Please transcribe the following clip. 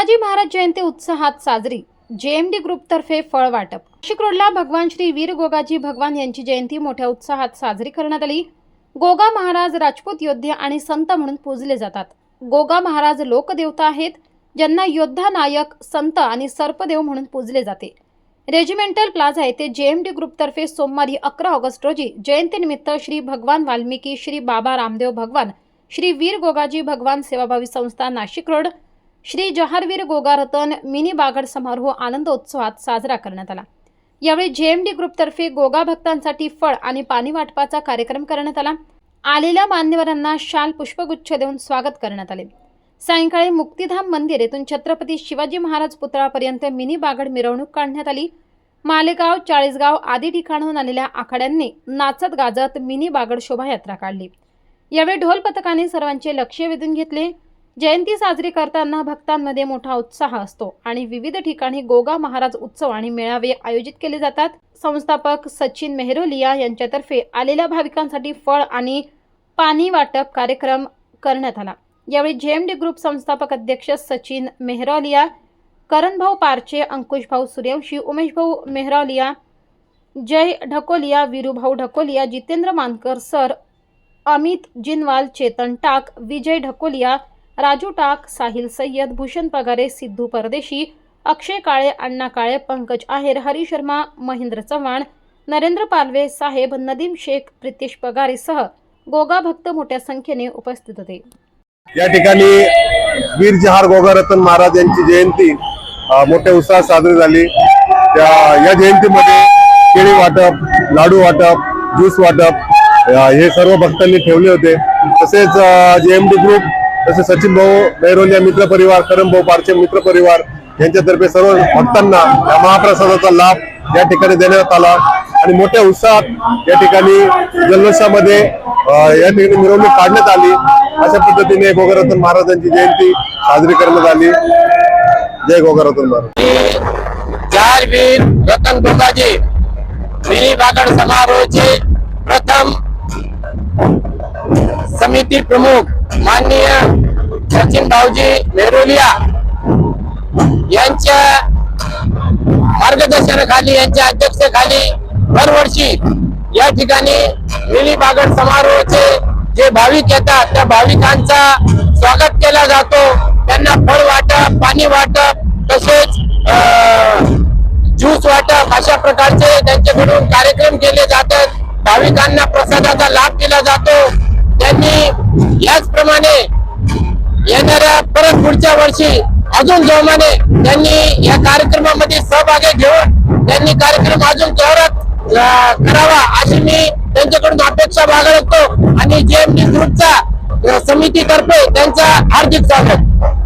शिवाजी महाराज जयंती उत्साहात साजरी. जेएमडी ग्रुपतर्फे फळ वाटप नाशिक रोडला भगवान श्री वीर गोगाजी भगवान यांची जयंती मोठ्या उत्साहात साजरी करण्यात आली. गोगा महाराज राजपूत योद्धे आणि संत म्हणून पूजले जातात. गोगा महाराज लोकदेवता आहेत ज्यांना योद्धा नायक संत आणि सर्पदेव म्हणून पूजले जाते. रेजिमेंटल प्लाझा येथे जेएमडी ग्रुपतर्फे सोमवारी अकरा ऑगस्ट रोजी जयंतीनिमित्त श्री भगवान वाल्मिकी श्री बाबा रामदेव भगवान श्री वीर गोगाजी भगवान सेवाभावी संस्था नाशिक रोड श्री जहारवीर गोगारतन मिनी बागड समारोह आनंदोत्सवात साजरा करण्यात आला. यावेळी जेएमडी ग्रुपतर्फे गोगा भक्तांसाठी फळ आणि पाणी वाटपाचा कार्यक्रम करण्यात आला. आलेल्या मान्यवरांना शाल पुष्पगुच्छ देऊन स्वागत करण्यात आले. सायंकाळी मुक्तिधाम मंदिर येथून छत्रपती शिवाजी महाराज पुतळापर्यंत मिनी बागड मिरवणूक काढण्यात आली. मालेगाव चाळीसगाव आदी ठिकाणहून आलेल्या आखाड्यांनी नाचत गाजत मिनी बागड शोभायात्रा काढली. यावेळी ढोल पथकाने सर्वांचे लक्ष वेधून घेतले. जयंती साजरी करताना भक्तांमध्ये मोठा उत्साह असतो आणि विविध ठिकाणी गोगा महाराज उत्सव आणि मेळावे आयोजित केले जातात. संस्थापक सचिन मेहरोलिया यांच्यातर्फे आलेल्या भाविकांसाठी फळ आणि पाणी वाटप कार्यक्रम करण्यात आला. यावेळी जेएमडी ग्रुप संस्थापक अध्यक्ष सचिन मेहरोलिया करणभाऊ पारचे अंकुशभाऊ सूर्यवंशी उमेशभाऊ मेहरोलिया जय ढकोलिया विरूभाऊ ढकोलिया जितेंद्र मानकर सर अमित जिनवाल चेतन टाक विजय ढकोलिया राजू टाक साहिल सय्यद भूषण पगारे सिद्धू परदेशी अक्षय काळे अण्णा काळे पंकज आहेर हरी शर्मा महेंद्र चव्हाण नरेंद्र पालवे साहेब नदीम शेख प्रितेश पगारेसह गोगा भक्त मोठ्या संख्येने उपस्थित होते. या ठिकाणी वीर जहार गोगारतन महाराज यांची जयंती मोठ्या उत्साहात साजरी झाली. त्या या जयंतीमध्ये केळी वाटप लाडू वाटप ज्यूस वाटप हे सर्व भक्तांनी ठेवले होते. तसेच जेएमडी ग्रुप तसेच सचिन भाऊ बैरोलिया मित्र परिवार करम भाऊ पारचे मित्र परिवार यांच्यातर्फे सर्व भक्तांना या महाप्रसादाचा लाभ या ठिकाणी देण्यात आला. आणि मोठ्या उत्साहात या ठिकाणी जल्लोषामध्ये या ठिकाणी मिरवणूक काढण्यात आली. अशा पद्धतीने गोगरतन महाराजांची जयंती साजरी करण्यात आली. जय गोगरतन महाराज. चारवीर रतन गोगाजी मिनी बागड समारोहाचे प्रथम समिती प्रमुख माननीय सचिन भाऊजी मेहरोलिया यांच्या मार्गदर्शनाखाली यांच्या अध्यक्षतेखाली दरवर्षी या ठिकाणी मिली बागड समारोहाचे जे भाविक येतात त्या भाविकांचा स्वागत केला जातो. त्यांना फळ वाटप पाणी वाटप तसेच अं, ज्यूस वाटप अशा प्रकारचे त्यांच्याकडून कार्यक्रम केले जातात. भाविकांना प्रसादाचा लाभ दिला जातो. त्यांनी याचप्रमाणे येणाऱ्या परत पुढच्या वर्षी अजून जोमाने त्यांनी या कार्यक्रमामध्ये सहभागी घेऊन त्यांनी कार्यक्रम अजून जोरात करावा अशी मी त्यांच्याकडून अपेक्षा बाळगतो. आणि जेएमडी ग्रुपचा समितीतर्फे त्यांचा हार्दिक स्वागत.